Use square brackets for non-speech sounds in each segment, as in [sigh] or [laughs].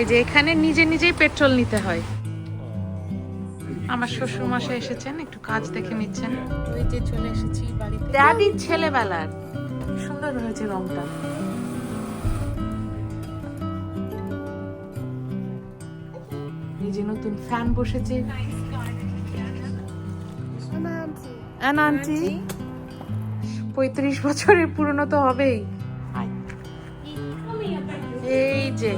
এই যে এখানে নিজে নিজেই পেট্রোল নিতে হয়। আমার শ্বশুর মশাই এসেছেন একটু কাজ দেখে নিচ্ছেন। ওই যে চলে এসেছি বাড়িতে। ড্যাডির ছেলেবেলার। সুন্দর হয়েছে রংটা। এই যে নতুন ফ্যান বসেছে। আন্টি। পঁয়ত্রিশ বছরের পুরনো তো হবেই। এই যে।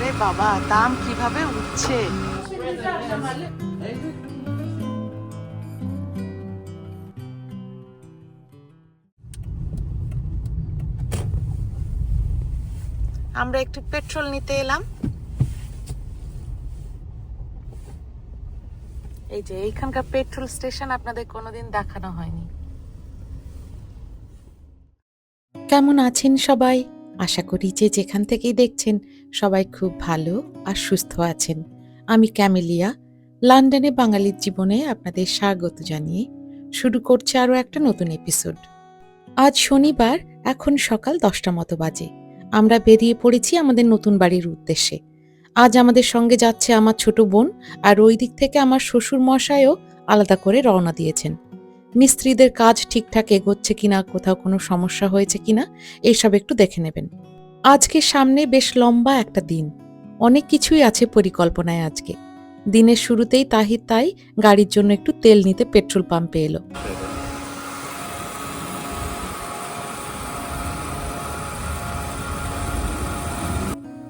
ওরে বাবা, দাম কীভাবে উঠছে? আমরা একটু পেট্রোল নিতে এলাম। এই যে, এইখানকার পেট্রোল স্টেশন আপনাদের কোনোদিন দেখানো হয়নি। কেমন আছেন সবাই? আশা করি যে যেখান থেকেই দেখছেন, সবাই খুব ভালো আর সুস্থ আছেন। আমি ক্যামেলিয়া, লন্ডনে বাঙালির জীবনে আপনাদের স্বাগত জানিয়ে শুরু করছে আরও একটা নতুন এপিসোড। আজ শনিবার, এখন সকাল দশটা মতো বাজে। আমরা বেরিয়ে পড়েছি আমাদের নতুন বাড়ির উদ্দেশ্যে। আজ আমাদের সঙ্গে যাচ্ছে আমার ছোট বোন আর ওই দিক থেকে আমার শ্বশুর মশাইও আলাদা করে রওনা দিয়েছেন। মিস্ত্রিদের কাজ ঠিকঠাক এগোচ্ছে কিনা, কোথাও কোনো সমস্যা হয়েছে কিনা, এইসব একটু দেখে নেবেন। আজকে সামনে বেশ লম্বা একটা দিন। অনেক কিছুই আছে পরিকল্পনায় আজকে। দিনের শুরুতেই তাহির তাই গাড়ির জন্য একটু তেল নিতে পেট্রোল পাম্পে এলো।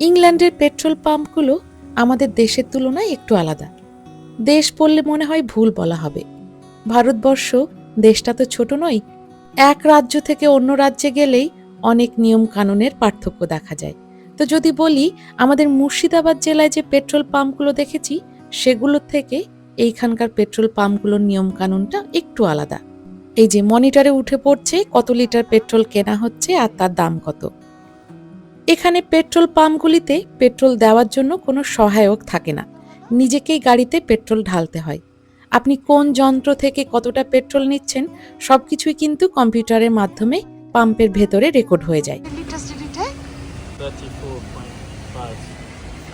ইংল্যান্ডের পেট্রোল পাম্পগুলো আমাদের দেশের তুলনায় একটু আলাদা। দেশ বললে মনে হয় ভুল বলা হবে। ভারতবর্ষ দেশটা তো ছোট নয়, এক রাজ্য থেকে অন্য রাজ্যে গেলেই অনেক নিয়ম কানুনের পার্থক্য দেখা যায়। তো যদি বলি, আমাদের মুর্শিদাবাদ জেলায় যে পেট্রোল পাম্পগুলো দেখেছি সেগুলোর থেকে এইখানকার পেট্রোল পাম্পগুলোর নিয়ম কানুনটা একটু আলাদা। এই যে মনিটরে উঠে পড়ছে কত লিটার পেট্রোল কেনা হচ্ছে আর তার দাম কত। এখানে পেট্রোল পাম্পগুলিতে পেট্রোল দেওয়ার জন্য কোনো সহায়ক থাকে না। নিজেকেই গাড়িতে পেট্রোল ঢালতে হয়। আপনি কোন যন্ত্র থেকে কতটা পেট্রোল নিচ্ছেন সবকিছুই কিন্তু কম্পিউটারের মাধ্যমে পাম্পের ভেতরে রেকর্ড হয়ে যায়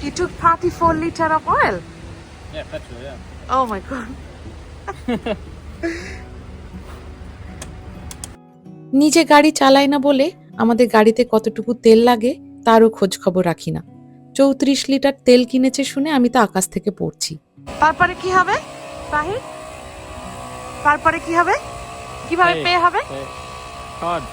You took 34 liter of oil. Yeah, petrol, yeah. Oh my god. [laughs] নিজে গাড়ি চালায় না বলে আমাদের গাড়িতে কতটুকু তেল লাগে তারও খোঁজ খবর রাখি না চৌত্রিশ লিটার তেল কিনেছে শুনে আমি তো আকাশ থেকে পড়ছি তারপরে কি হবে তাহির? তারপরে কি হবে? কীভাবে পে হবে? Card.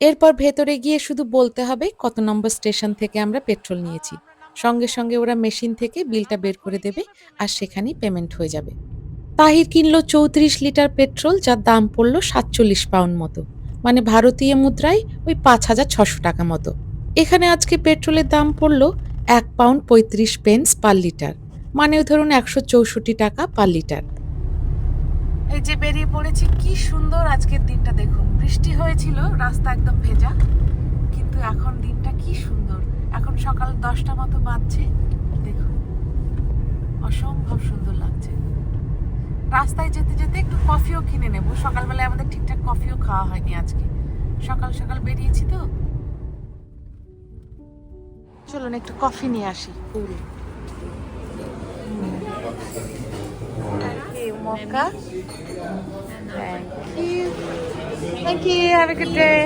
এরপর ভেতরে গিয়ে শুধু বলতে হবে কত নম্বর স্টেশন থেকে আমরা পেট্রোল নিয়েছি। সঙ্গে সঙ্গে ওরা মেশিন থেকে বিলটা বের করে দেবে আর সেখানেই পেমেন্ট হয়ে যাবে। তাহির কিনলো চৌত্রিশ লিটার পেট্রোল যার দাম পড়ল সাতচল্লিশ পাউন্ড মতো। মানে ভারতীয় মুদ্রায় ওই পাঁচ হাজার ছশো টাকা মতো। এখানে আজকে পেট্রোলের দাম পড়ল এক পাউন্ড পঁয়ত্রিশ পেন্স পার লিটার। মানে ধরুন একশো চৌষট্টি টাকা পার লিটার। এই যে বেরিয়ে পড়েছি, কি সুন্দর আজকের দিনটা দেখুন। বৃষ্টি হয়েছিল, রাস্তা একদম ভেজা, কিন্তু এখন দিনটা কি সুন্দর। এখন সকাল দশটা মতো বাজছে, দেখুন। অসম্ভব সুন্দর লাগছে। রাস্তায় যেতে যেতে একটু কফিও কিনে নেব। সকালবেলায় আমাদের ঠিকঠাক কফিও খাওয়া হয়নি আজকে। সকাল সকাল বেরিয়েছি তো। চলুন একটু কফি নিয়ে আসি Mecca Thank you. Thank you. Have a good day.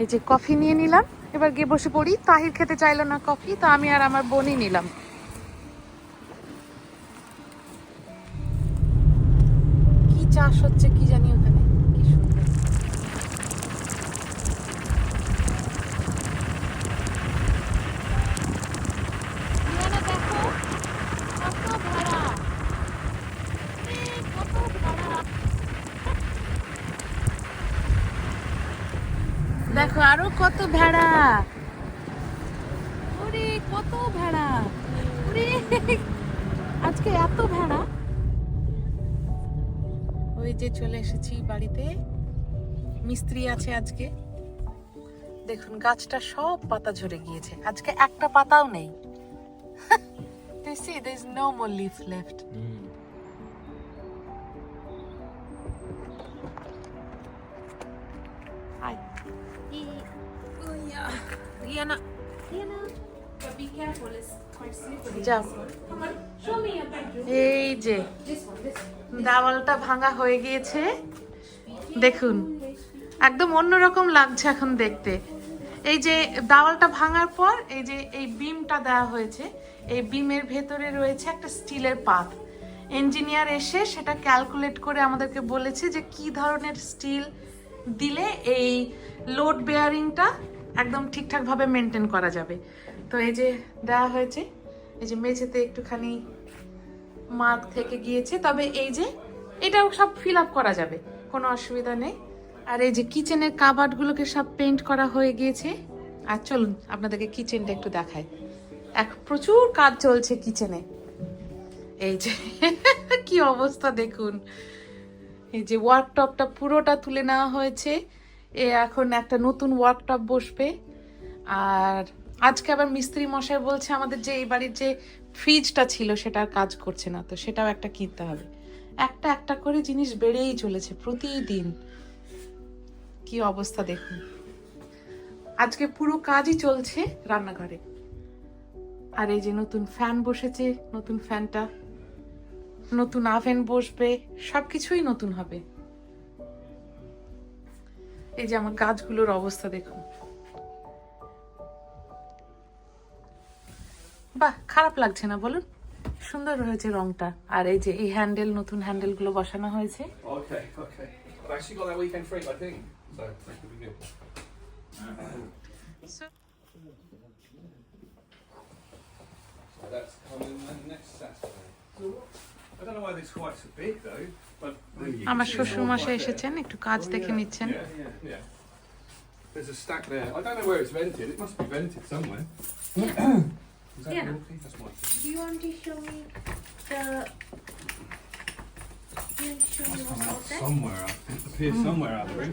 এই যে কফি নিয়ে নিলাম, এবার গিয়ে বসে পড়ি তাহির খেতে চাইলো না কফি, তো আমি আর আমার বোনই নিলাম কি চাষ হচ্ছে, কি জানি ওখানে কি সুন্দর রিয়ানা দেখো কত ভেড়া এ, কত ভেড়া দেখো আরও কত ভেড়া। ওরে, কত ভেড়া। ওরে, আজকে এত ভেড়া। ওই যে চলে এসেছি বাড়িতে। মিস্ত্রি আছে আজকে। দেখুন, গাছটা সব পাতা ঝরে গিয়েছে। আজকে একটা পাতাও নেই। [laughs] They see, there's no more leaf. যাও এই যে দেওয়ালটা ভাঙা হয়ে গিয়েছে। দেখুন একদম অন্যরকম লাগছে এখন দেখতে। এই যে দেওয়ালটা ভাঙার পর এই যে এই বিমটা দেওয়া হয়েছে এই বিমের ভেতরে রয়েছে একটা স্টিলের পাত। ইঞ্জিনিয়ার এসে সেটা ক্যালকুলেট করে আমাদেরকে বলেছে যে কি ধরনের স্টিল দিলে এই লোড বেয়ারিংটা একদম ঠিকঠাকভাবে মেনটেন করা যাবে। তো এই যে দেওয়া হয়েছে, এই যে মেঝেতে একটুখানি মার্ক থেকে গিয়েছে, তবে এই যে এটাও সব ফিল আপ করা যাবে, কোনো অসুবিধা নেই। আর এই যে কিচেনের কাবার্ডগুলোকে সব পেন্ট করা হয়ে গিয়েছে। আর চলুন, আপনাদেরকে কিচেনটা একটু দেখায় এক, প্রচুর কাজ চলছে কিচেনে এই যে, [laughs] কি অবস্থা দেখুন। এই যে ওয়ার্কটপটা পুরোটা তুলে নেওয়া হয়েছে। এ এখন একটা নতুন ওয়ার্কটপ বসবে। আর আজকে আবার মিস্ত্রি মশাই বলছে আমাদের যে এই বাড়ির যে ফ্রিজটা ছিল সেটা আর কাজ করছে না, তো সেটাও একটা কিনতে হবে। একটা একটা করে জিনিস বেড়েই চলেছে প্রতিদিন। কি অবস্থা দেখুন। আজকে পুরো কাজই চলছে রান্নাঘরে। আর এই যে নতুন ফ্যান বসেছে, নতুন ফ্যানটা নতুন আভেন বসবে, সবকিছুই নতুন হবে। এই যে আমার গাছগুলোর অবস্থা দেখুন। বা খারাপ লাগছে না বলুন? সুন্দর হয়েছে রংটা। আর এই যে এই হ্যান্ডেল, নতুন হ্যান্ডেলগুলো বসানো হয়েছে। আমার শ্বশুর মশাই এসেছেন একটু কাজ দেখে নিচ্ছেন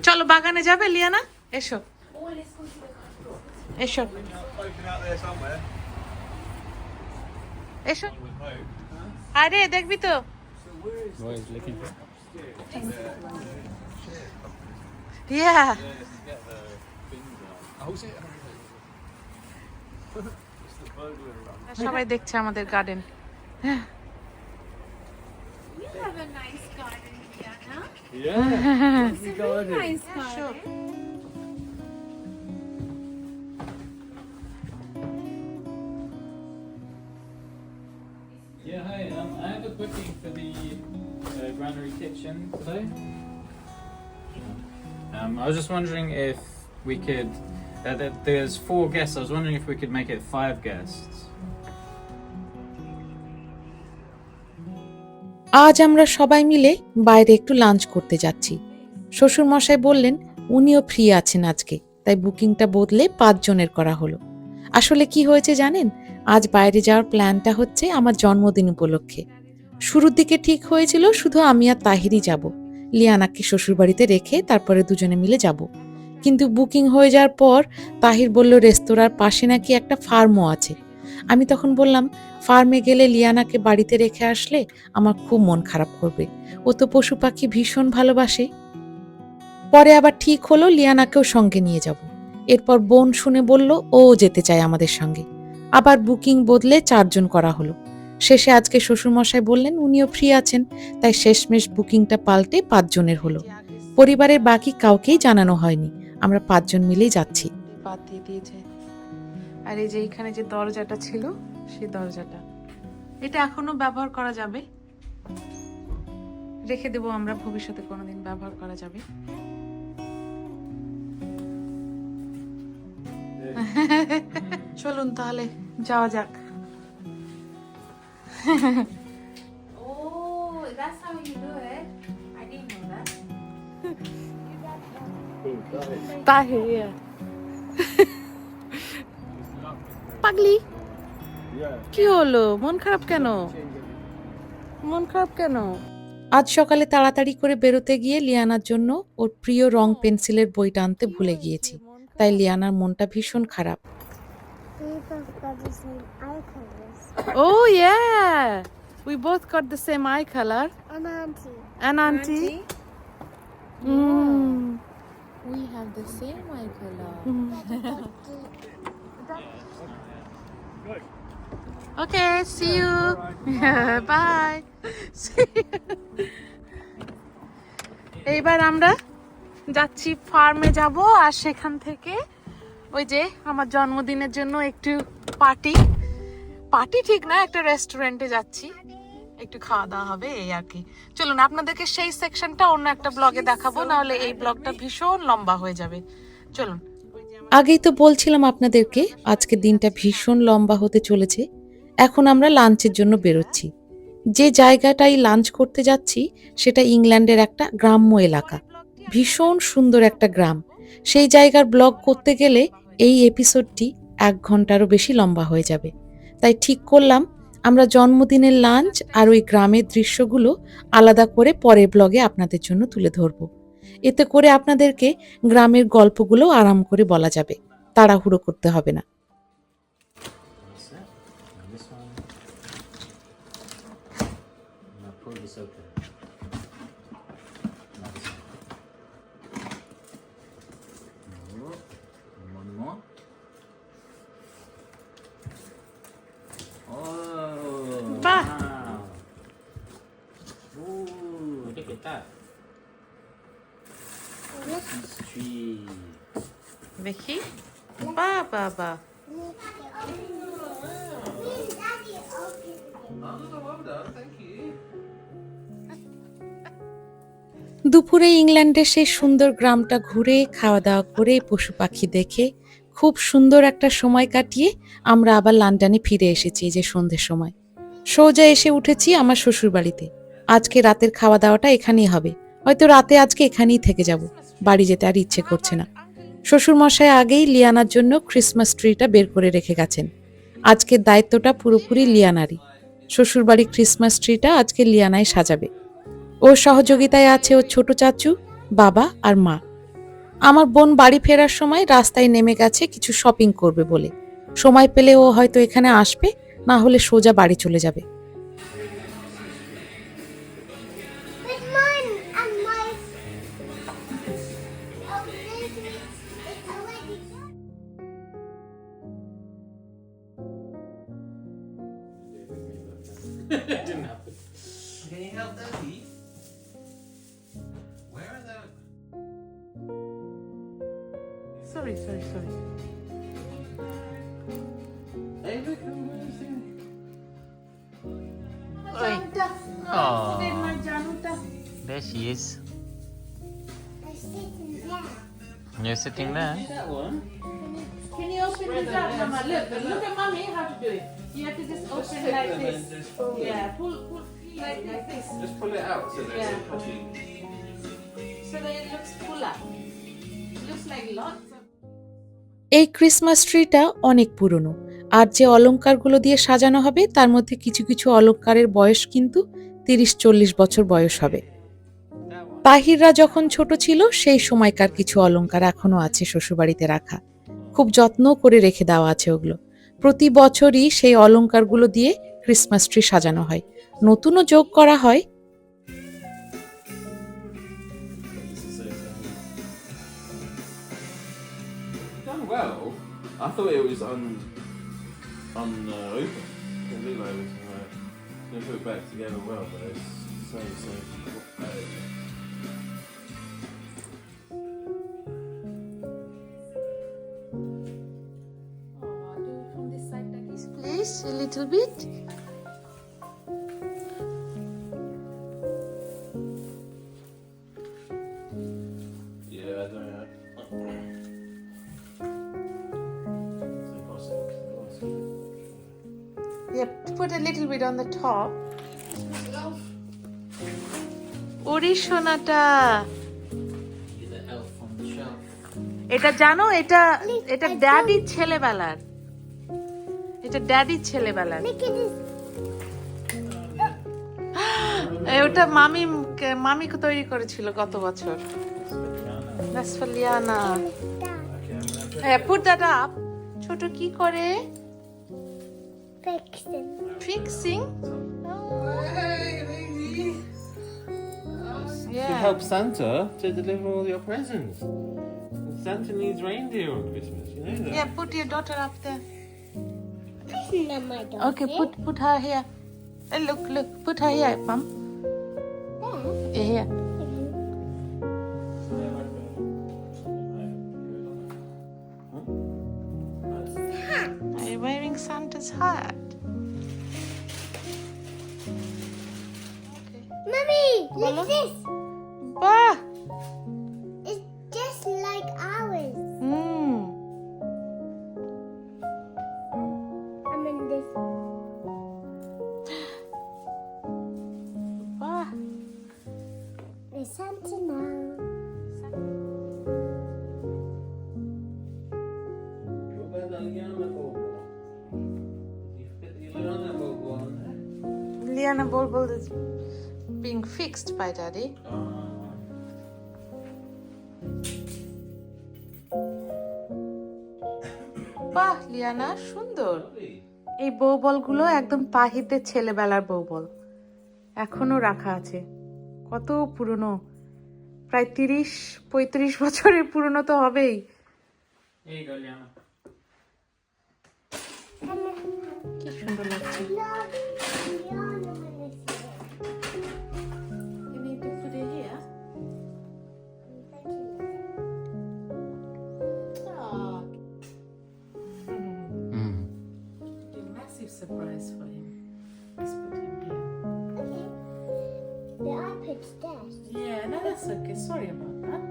চলো বাগানে যাবে লিয়ানা এসো এসো এসো আরে দেখবি তো? ইয়া Oh? সবাই দেখছে আমাদের garden. Yeah. It's a very nice garden. Yeah, hi. Um, I have a booking for the uh, granary kitchen today. Um, I was just wondering if we could. Uh, there- there's four guests. I was wondering if we could make it five guests. আজ আমরা সবাই মিলে বাইরে একটু lunch করতে যাচ্ছি শ্বশুর মশাই বললেন উনিও ফ্রি আছেন আজকে তাই বুকিংটা বদলে পাঁচজনের করা হলো আসলে কি হয়েছে জানেন আজ বাইরে যাওয়ার প্ল্যানটা হচ্ছে আমার জন্মদিন উপলক্ষে। শুরুর দিকে ঠিক হয়েছিল, শুধু আমি আর তাহিরই যাব। লিয়ানাকে শ্বশুরবাড়িতে রেখে তারপরে দুজনে মিলে যাব। কিন্তু বুকিং হয়ে যাওয়ার পর তাহির বলল, রেস্তোরাঁর পাশে নাকি একটা ফার্মও আছে। আমি তখন বললাম, ফার্মে গেলে লিয়ানাকে বাড়িতে রেখে আসলে আমার খুব মন খারাপ করবে। ও তো পশু পাখি ভীষণ ভালোবাসে। পরে আবার ঠিক হলো, লিয়ানাকেও সঙ্গে নিয়ে যাব। এরপর বোন শুনে বলল, ও যেতে চায় আমাদের সঙ্গে। আবার বুকিং বদলে চারজন করা হলো। শেষে আজকে শ্বশুরমশাই বললেন উনিও ফ্রি আছেন। তাই শেষমেশ বুকিংটা পাল্টে পাঁচজনের হলো। পরিবারের বাকি কাউকেই জানানো হয়নি। আমরা পাঁচজন মিলেই যাচ্ছি। বাদ দিয়ে দিয়েছে। আর এই যে এখানে যে দরজাটা ছিল সেই দরজাটা। এটা এখনও ব্যবহার করা যাবে? রেখে দেবো আমরা ভবিষ্যতে কোনোদিন ব্যবহার করা যাবে। চলুন তাহলে। যাওয়া যাক। [laughs] Oh. তাহে [laughs] পাগলি? কি হলো? মন খারাপ কেন? মন খারাপ কেন? আজ সকালে তাড়াতাড়ি করে বেরোতে গিয়ে লিয়ানার জন্য ওর প্রিয় রং পেন্সিলের বইটা আনতে ভুলে গিয়েছি। তাই লিয়ানার মনটা ভীষণ খারাপ। We both got the same eye yeah same eye colour And auntie. And auntie We have the same eye color. Okay see you bye এইবার আমরা যাচ্ছি ফার্মে যাব আর সেখান থেকে ওই যে আমার জন্মদিনের জন্য একটু পার্টি। পার্টি ঠিক না, একটা রেস্টুরেন্টে যাচ্ছি। একটু খাওয়া দাওয়া হবে, এই আর কি। চলুন, আপনাদেরকে সেই সেকশনটা অন্য একটা ব্লগে দেখাবো, নাহলে এই ব্লগটা ভীষণ লম্বা হয়ে যাবে। চলুন। আগেই তো বলছিলাম আপনাদেরকে, আজকে দিনটা ভীষণ লম্বা হতে চলেছে। এখন আমরা লাঞ্চের জন্য বেরোচ্ছি। যে জায়গাটাই লাঞ্চ করতে যাচ্ছি, সেটা ইংল্যান্ডের একটা গ্রাম্য এলাকা। ভীষণ সুন্দর একটা গ্রাম। সেই জায়গার ব্লগ করতে গেলে এই এপিসোডটি এক ঘন্টারও বেশি লম্বা হয়ে যাবে। তাই ঠিক করলাম আমরা জন্মদিনের লাঞ্চ আর ওই গ্রামের দৃশ্যগুলো আলাদা করে পরের ব্লগে আপনাদের জন্য তুলে ধরব। এতে করে আপনাদেরকে গ্রামের গল্পগুলো আরাম করে বলা যাবে। তাড়াহুড়ো করতে হবে না What's that? And this one. Now pull this open. Now this one. Oh, and one more. Oh, Bah. wow. Ooh, look at that. Christmas tree. দুপুরে ইংল্যান্ডের সেই সুন্দর গ্রামটা ঘুরে খাওয়া দাওয়া করে, পশু পাখি দেখে, খুব সুন্দর একটা সময় কাটিয়ে আমরা আবার লন্ডনে ফিরে এসেছি যে সন্ধ্যের সময়। সোজা এসে উঠেছি আমার শ্বশুর বাড়িতে আজকে রাতের খাওয়া দাওয়াটা এখানেই হবে। হয়তো রাতে আজকে এখানেই থেকে যাব। বাড়ি যেতে আর ইচ্ছে করছে না। শ্বশুর মশাই আগেই লিয়ানার জন্য ক্রিসমাস ট্রিটা বের করে রেখে গেছেন। আজকের দায়িত্বটা পুরোপুরি লিয়ানারই। শ্বশুরবাড়ি ক্রিসমাস ট্রিটা আজকে লিয়ানায় সাজাবে। ওর সহযোগিতায় আছে ওর ছোট চাচু, বাবা আর মা। আমার বোন বাড়ি ফেরার সময় রাস্তায় নেমে গেছে কিছু শপিং করবে বলে। সময় পেলে ও হয়তো এখানে আসবে, না হলে সোজা বাড়ি চলে যাবে। It [laughs] didn't happen. Can you help Daddy? Is. Sitting down. You're sitting there. That one? Can you open this up, Mama? Look, look at mommy how to do it. You have to just open take like this. just it. Yeah, pull, pull, like, like this. Just pull it out so that Yeah. it's pushing. So that it looks fuller. Looks like lots of... এই Christmas ট্রিটা অনেক পুরনো আর যে অলংকারগুলো দিয়ে সাজানো হবে তার মধ্যে কিছু কিছু অলংকারের বয়স কিন্তু তিরিশ চল্লিশ বছর বয়স হবে তাহিররা যখন ছোট ছিল সেই সময়কার কিছু অলঙ্কার এখনও আছে শ্বশুরবাড়িতে রাখা খুব যত্ন করে রেখে দেওয়া আছে ওগুলো প্রতি বছরই সেই অলংকারগুলো দিয়ে ক্রিসমাস ট্রি সাজানো হয় নতুনও যোগ করা হয় well. I thought it was un un uh. It looked like it was uh, they put it back together well, but it's so so. Uh, Please, a little bit. yeah, I don't know. It's impossible. It's impossible. Yep, put a little bit on the top. ওরে সোনাটা You're the elf on the shelf. এটা জানো এটা এটা ড্যাডির ছেলেবেলার এটা ড্যাডির. এই ওটা মামি মামিকে তৈরি করেছিল গত বছর হ্যাঁ that up. ছোট কি করে. Fixing Yeah. help Santa to deliver all your presents. Santa needs reindeer on Christmas. You know that. Yeah, put your daughter up there. Okay, put put her here. Look, look, put her here, Mom. Here. Are you wearing Santa's hat? Okay. Mummy, look this. Liana Bulbul is being fixed by Daddy. বাহ Liana সুন্দর। এই বউ বলগুলো একদম তাহিরদের ছেলেবেলার বউ বল এখনও রাখা আছে। কত পুরনো। প্রায় তিরিশ পঁয়ত্রিশ বছরের পুরনো তো হবেই. কি সুন্দর লাগছে। Sorry about that.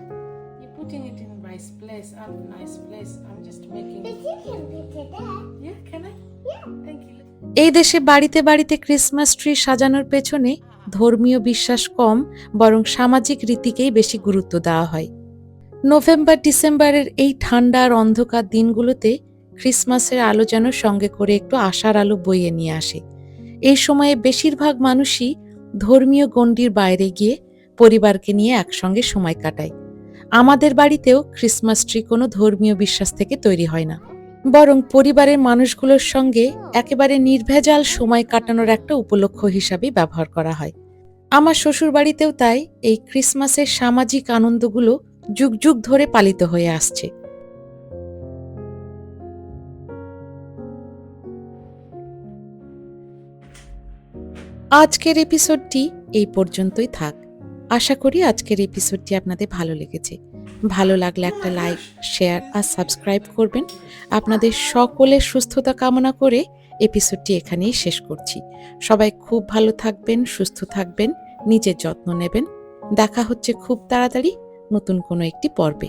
You're putting it in nice place, a nice place. I'm just making But it. you can put it there. Yeah, can I? Yeah. Thank you. এই দেশে বাড়িতে বাড়িতে ক্রিসমাস ট্রি সাজানোর পেছনে ধর্মীয় বিশ্বাস কম বরং সামাজিক রীতিকেই বেশি গুরুত্ব দেওয়া হয় নভেম্বর ডিসেম্বরের এই ঠান্ডা আর অন্ধকার দিনগুলোতে ক্রিসমাসের আলো যেন সঙ্গে করে একটু আশার আলো বইয়ে নিয়ে আসে এই সময়ে বেশিরভাগ মানুষই ধর্মীয় গণ্ডির বাইরে গিয়ে পরিবারকে নিয়ে একসঙ্গে সময় কাটায় আমাদের বাড়িতেও ক্রিসমাস ট্রি কোনো ধর্মীয় বিশ্বাস থেকে তৈরি হয় না। বরং পরিবারের মানুষগুলোর সঙ্গে একেবারে নির্ভেজাল সময় কাটানোর একটা উপলক্ষ হিসাবে ব্যবহার করা হয়। আমার শ্বশুর বাড়িতেও তাই এই ক্রিসমাসের সামাজিক আনন্দগুলো যুগ যুগ ধরে পালিত হয়ে আসছে। আজকের এপিসোডটি এই পর্যন্তই থাক। আশা করি আজকের এপিসোডটি আপনাদের ভালো লেগেছে। ভালো লাগলে একটা লাইক শেয়ার আর সাবস্ক্রাইব করবেন। আপনাদের সকলের সুস্থতা কামনা করে এপিসোডটি এখানেই শেষ করছি। সবাই খুব ভালো থাকবেন, সুস্থ থাকবেন, নিজের যত্ন নেবেন। দেখা হচ্ছে খুব তাড়াতাড়ি নতুন কোনো একটি পর্বে।